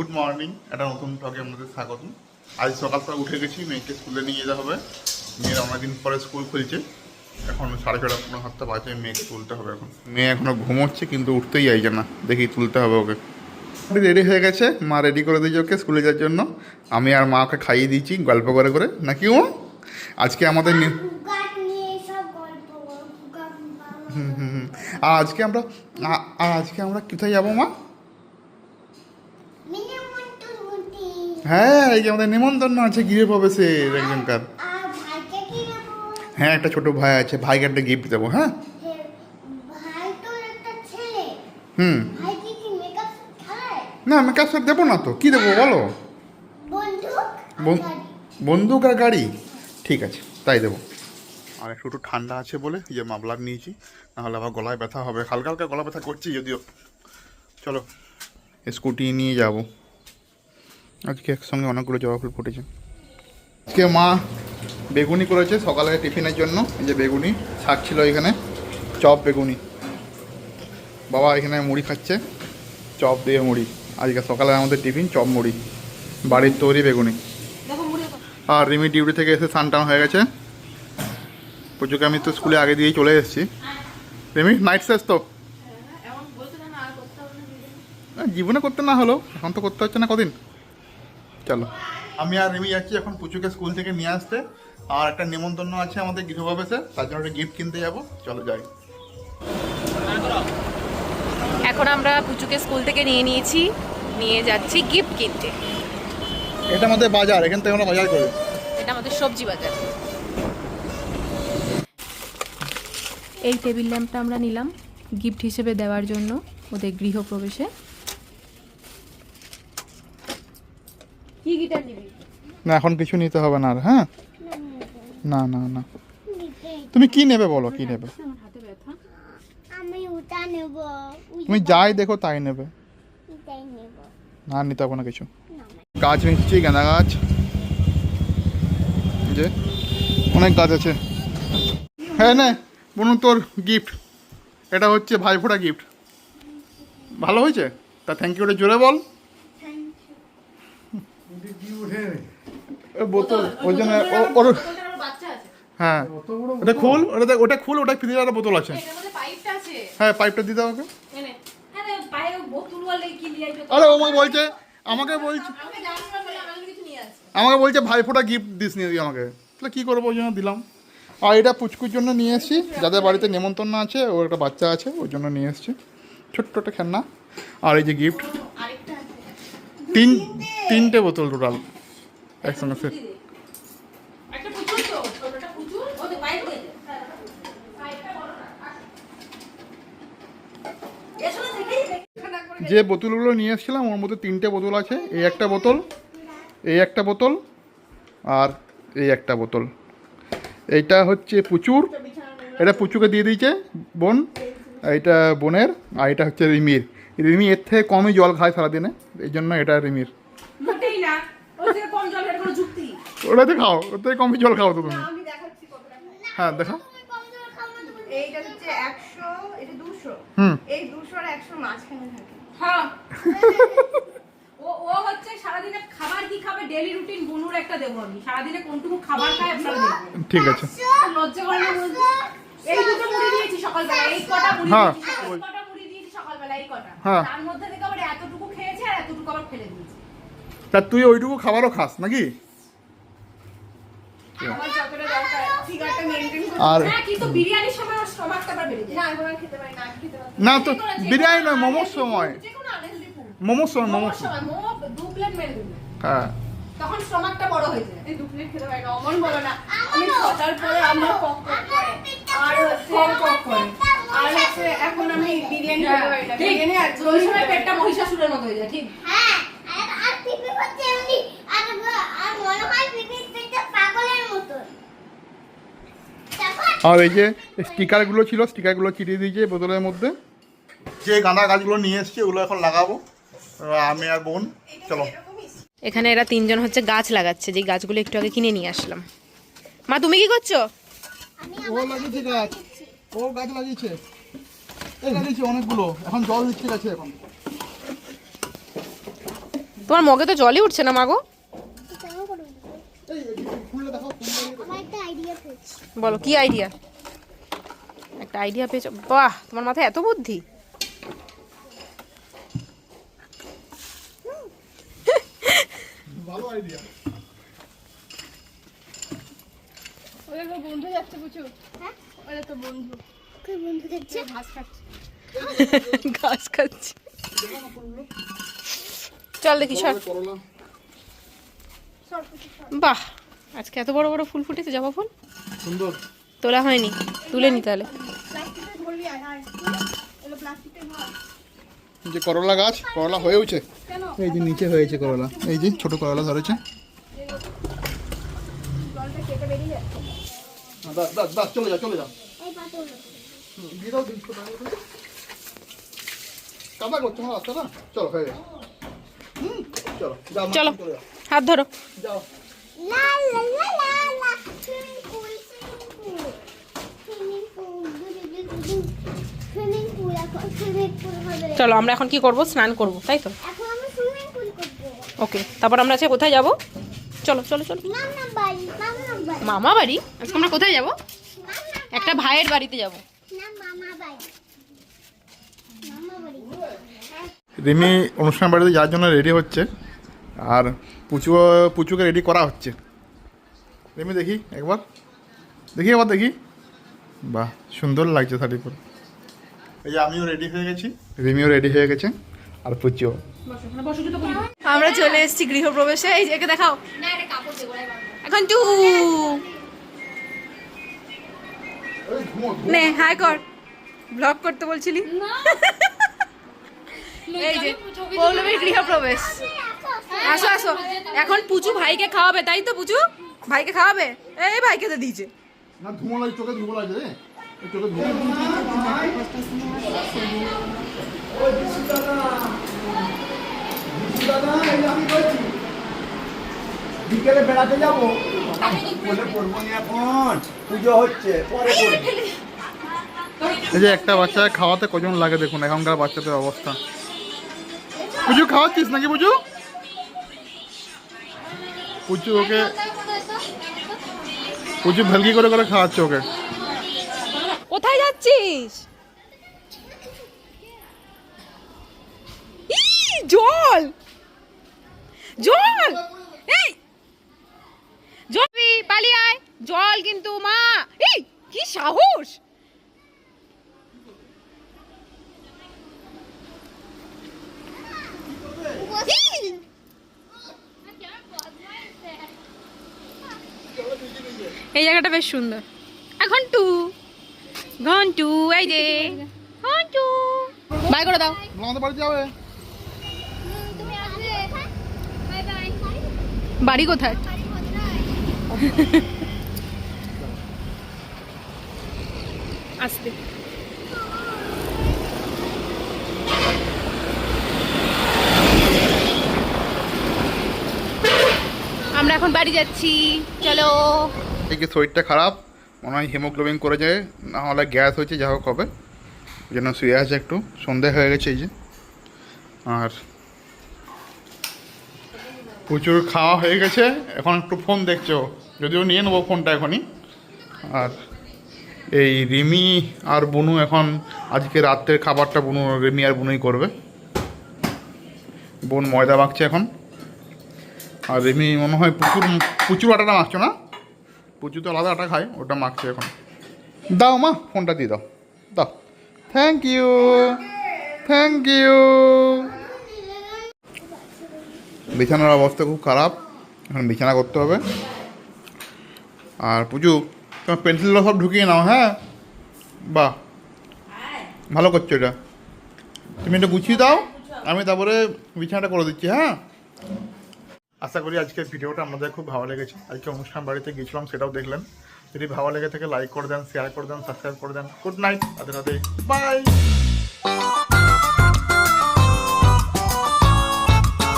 Good morning একটা নতুন ব্লগে আপনাদের স্বাগত আজ সকাল সকাল উঠে গেছি মেয়েকে স্কুলে নিয়ে যেতে হবে। মেয়ের অনেকদিন পরে স্কুল খুলছে। এখন সাড়ে ছটা পনেরো সাতটা বাজে মেয়েকে তুলতে হবে এখন। মেয়ে এখনও ঘুমোচ্ছে কিন্তু উঠতেই চাইছে না। দেখি তুলতে হবে ওকে। রেডি হয়ে গেছে মা রেডি করে দিয়েছে ওকে স্কুলে যাওয়ার জন্য। আমি আর মা ওকে খাইয়ে দিয়েছি গল্প করে করে। নাকি ও? আজকে আমাদের আজকে আমরা আর আজকে আমরা কোথায় যাব মা? হ্যাঁ এই যে আমাদের নিমন্ত্রণ আছে গৃহ প্রবেশের একজনকার হ্যাঁ একটা ছোট ভাই আছে, ভাইকে একটা গিফট দেবো হ্যাঁ। হুম? না মেকআপ সেট দেবো না তো, কী দেবো বলো বন্দুক আর গাড়ি। ঠিক আছে, তাই দেবো আর একটু একটু ঠান্ডা আছে বলে যে মাফলার নিয়েছি, নাহলে আবার গলায় ব্যথা হবে হালকা হালকা গলা ব্যথা করছি যদিও চলো, স্কুটি নিয়ে যাব আজকে একসঙ্গে অনেকগুলো জবা ফুল ফুটেছে। আজকে মা বেগুনি করেছে সকালে টিফিনের জন্য। এই যে বেগুনি শাক ছিল এখানে চপ বেগুনি। বাবা এখানে মুড়ি খাচ্ছে চপ দিয়ে মুড়ি। আজকে সকালে আমাদের টিফিন চপ মুড়ি। বাড়ির তৈরি বেগুনি। আর রিমি ডিউটি থেকে এসে স্নান টান হয়ে গেছে। পুজোকে আমি তো স্কুলে আগে দিয়েই চলে এসেছি। রিমি নাইট শেষ তো? আহ, জীবনে করতে না হলো এখন তো করতে হচ্ছে না কদিন? চলো। আমি আর রিমি যাচ্ছি এখন পুচুকে স্কুল থেকে নিয়ে আসতে। আর একটা নেমন্তন্ন আছে আমাদের গৃহপ্রবেশে তার জন্য একটা গিফট কিনতে যাব। চলো যাই। এখন আমরা পুচুকে স্কুল থেকে নিয়ে নিয়েছি নিয়ে যাচ্ছি গিফট কিনতে। এটা আমাদের বাজার এখান থেকে আমরা বাজার করি। এটা আমাদের সবজি বাজার। এই টেবিল ল্যাম্পটা আমরা নিলাম গিফট হিসেবে দেওয়ার জন্য ওদের গৃহপ্রবেশে নিবি না এখন কিছু নিতে হবে না আর হ্যাঁ? না না না। তুমি কি নেবে বলো কি নেবে? আমার হাতে ব্যথা আমি ওটা নেব ওই তুমি যাই দেখো তাই নেবে। না নিতে হবে না কিছু। গাছ নিচ্ছি গাঁদা গাছ। যে অনেক গাছ আছে। হ্যাঁ না বলুন তোর গিফট এটা হচ্ছে ভাইফোঁটা গিফট ভালো হয়েছে? তা থ্যাংক ইউটা জোরে বল। বোতল ওই জন্য ওর হ্যাঁ। ওটা খুল ওটা ওটা খুল ওটা ফ্রিজের একটা বোতল আছে। এটার মধ্যে পাইপটা আছে। হ্যাঁ পাইপটা দিতে হবে আরে পায়ে বোতল বলে কি নিয়ে আসবে? আরে ও আমাকে বলছে আমাকে বলছে আমাকে আমাকে বলছে ভাইফোঁটা গিফট দিস নিয়ে দিই আমাকে। তাহলে কী করব ওই জন্য দিলাম। আর এটা পুচকুর জন্য নিয়ে এসেছি। যাদের বাড়িতে নেমন্তন্ন আছে ওর একটা বাচ্চা আছে ওই জন্য নিয়ে এসেছি। ছোট্ট একটা খেলনা। আর এই যে গিফট তিন তিনটে বোতল টোটাল একসঙ্গে সে একটা পুচুর তো ওটা পুচুর ওতে পাইপ দিয়ে দে এসো না দেখেই দেখ যে বোতলগুলো নিয়ে এসেছিলাম ওর মধ্যে তিনটে বোতল আছে। এই একটা বোতল এই একটা বোতল আর এই একটা বোতল। এইটা হচ্ছে পুচুর। এটা পুচুকে দিয়ে দিয়েছে বোন। এইটা বোনের আর এটা হচ্ছে রিমির। রিমি এর থেকে কমই জল খায় সারাদিনে এই জন্য এটা রিমির মোটেই না ওর থেকে কম জল এর কোনো যুক্তি ওটাতে খাও থেকে কমই জল খাও তো তুমি। আমি দেখাচ্ছি কতটা হ্যাঁ দেখো। তুমি কম জল খাও না তুমি এইটা হচ্ছে এটা হুম। এই দুশো আর একশো মাঝখানে থাকে। হ্যাঁ। ও ও হচ্ছে সারাদিনে খাবার কি খাবে? ডেলি রুটিন বুনুর একটা দেবো আমি। সারাদিনে কোনটুকু খাবার খায় আপনারা দেখবেন। ঠিক আছে। লজ্জা করে না বলতে এই দুটো মুড়ি দিয়েছি সকালবেলা এই কটা মুড়ি হ্যাঁ। দিয়েছি কটা মুড়ি দিয়েছি সকালবেলা এই কটা। হ্যাঁ। তার মধ্যে থেকে আবার এতটুকু খেয়েছে আর এতটুকু আবার ফেলে দিয়েছি। তা তুই ওইটুকু খাবারও খাস নাকি? না আর না তো বিরিয়ানি নয় মোমোর সময়। মোমোর সময় মোমোর সময় হ্যাঁ। তখন স্টমাকটা বড় হয়ে যায়। এই দু খেতে পারি না অমন বলো না। আমি ছটার পরে আমার কক কক করে আর করে আর হচ্ছে এখন আমি বিরিয়ানি খেতে পারি না। ঠিক। বিরিয়ানি আর ওই সময় পেটটা মহিষাসুরের মতো হয়ে যায় ঠিক হ্যাঁ আর আর পিপি হচ্ছে এমনি আর আর মনে হয় পিপির পেটটা পাগলের মতো তারপর আর এই যে স্টিকারগুলো ছিল স্টিকারগুলো চিটিয়ে দিয়েছে বোতলের মধ্যে। যে গাঁদা গাছগুলো নিয়ে এসছি ওগুলো এখন লাগাবো। আমি আর বোন চলো। এখানে এরা তিনজন হচ্ছে গাছ লাগাচ্ছে যে গাছগুলো একটু আগে কিনে নিয়ে আসলাম। মা তুমি কি করছ? ও লাগিয়েছে গাছ। ও গাছ লাগিয়েছে। এই লাগিয়েছে অনেকগুলো। এখন জল দিচ্ছে গাছে এখন। তোমার মগে তো জলই উঠছে না মাগো কেমন করে আমার একটা আইডিয়া পেয়েছি বলো কি আইডিয়া একটা আইডিয়া পেয়েছ? বাহ তোমার মাথায় এত বুদ্ধি? ভালো আইডিয়া ওদের তো বন্ধু যাচ্ছে বুঝছ হ্যাঁ? ওদের তো বন্ধু। কই বন্ধু দেখছে? ঘাস খাচ্ছে। ঘাস খাচ্ছি। চল দেখি সর। বাহ আজকে এত বড় বড় ফুল ফুটেছে জবা ফুল? সুন্দর। তোলা হয়নি তুলে নি তাহলে। যে করলা গাছ করলা হয়েওছে কেন? এই যে নিচে হয়েছে করলা। এই যে ছোট করলা ধরেছে। জলটা কেটে বেরিয়ে যাচ্ছে দাস দাস দাস চলে যা চলে যা। এই পাথর দিয়ে দাও দিন কাদা করছ আমার রাস্তাটা চলো হয়ে গেছে। চলো চলো। চলে হাত ধরো। যাও। চলো আমরা এখন কি করব? স্নান করব তাই তো? এখন আমরা সুইমিং পুল করব। ওকে তারপর আমরা আজকে কোথায় যাব? চলো চলো চলো। মামা বাড়ি আজকে আমরা কোথায় যাব? একটা ভাইয়ের বাড়িতে যাব। নাম মামা বাড়ি মামা বাড়ি রিমি অনুষ্ঠান বাড়িতে যাওয়ার জন্য রেডি হচ্ছে। আর পুচু পুচুকে রেডি করা হচ্ছে। রিমি দেখি একবার। দেখি একবার দেখি। বাহ সুন্দর লাগছে শাড়ি পরে। এই যে আমিও রেডি হয়ে গেছি। রিমিও রেডি হয়ে গেছে আর পুচিও আমরা চলে এসেছি গৃহপ্রবেশে। এই যে একে দেখাও। এখন টু। নে হাই কর। ব্লগ করতে বলছিলি? এই যে পৌলমীর গৃহপ্রবেশ। আসো আসো। এখন পুচু ভাইকে খাওয়াবে তাই তো পুচু ভাইকে খাওয়াবে? এই ভাইকে তো দিয়েছে। না ধুমো লাগে চোখে ধুমো লাগে রে এই চোখে ধুমো বিকেলে বেড়াতে যাব বলে পড়ব না এখন পুজো হচ্ছে পরে এই যে একটা বাচ্চা খাওয়াতে কজন লাগে দেখুন এখনকার বাচ্চাদের অবস্থা। পুজো খাওয়াচ্ছিস নাকি পুজো পুজো ওকে পুজু ভেলকি করে করে খাওয়াচ্ছে ওকে। কোথায় যাচ্ছিস? জল! জল! এই! জল, পালিয়ে আয়। জল কিন্তু, মা! এই, কি সাহস! এই জায়গাটা বেশ সুন্দর। এখন টু ঘন্টু এই যে ঘন্টু। বাই করে দাও। আমাদের বাড়িতে যাবে? বাড়ি কোথায়? আসতে আমরা এখন বাড়ি যাচ্ছি। চলো। যে শরীরটা খারাপ, মনে হয় হিমোগ্লোবিন করে যায়, না হলে গ্যাস হয়েছে যা হোক হবে। যেন শুয়ে আছে একটু, সন্ধে হয়ে গেছে এই যে। আর প্রচুর খাওয়া হয়ে গেছে, এখন একটু ফোন দেখছ, যদিও নিয়ে নেব ফোনটা এখনই। আর এই রিমি আর বুনু এখন, আজকে রাত্রের খাবারটা বুনু, রিমি আর বুনুই করবে। বোন ময়দা মাখছে এখন। আর রিমি মনে হয় প্রচুর প্রচুর আটাটা মাখছো না? প্রচুর তো আলাদা আটা খায়, ওটা মাখছে এখন। দাও মা, ফোনটা দিয়ে দাও। দাও। থ্যাংক ইউ থ্যাংক ইউ বিছানার অবস্থা খুব খারাপ, এখন বিছানা করতে হবে। আর পুজু, তোমার পেন্সিলগুলো সব ঢুকিয়ে নাও হ্যাঁ? বাহ। ভালো করছ এটা। তুমি এটা গুছিয়ে দাও, আমি তারপরে বিছানাটা করে দিচ্ছি হ্যাঁ? আশা করি আজকের ভিডিওটা আমাদের খুব ভালো লেগেছে। আজকে অনুষ্ঠান বাড়িতে গেছিলাম সেটাও দেখলেন। যদি ভালো লেগে থাকে লাইক করে দেন শেয়ার করে দেন সাবস্ক্রাইব করে দেন। গুড নাইট রাতে রাতে বাই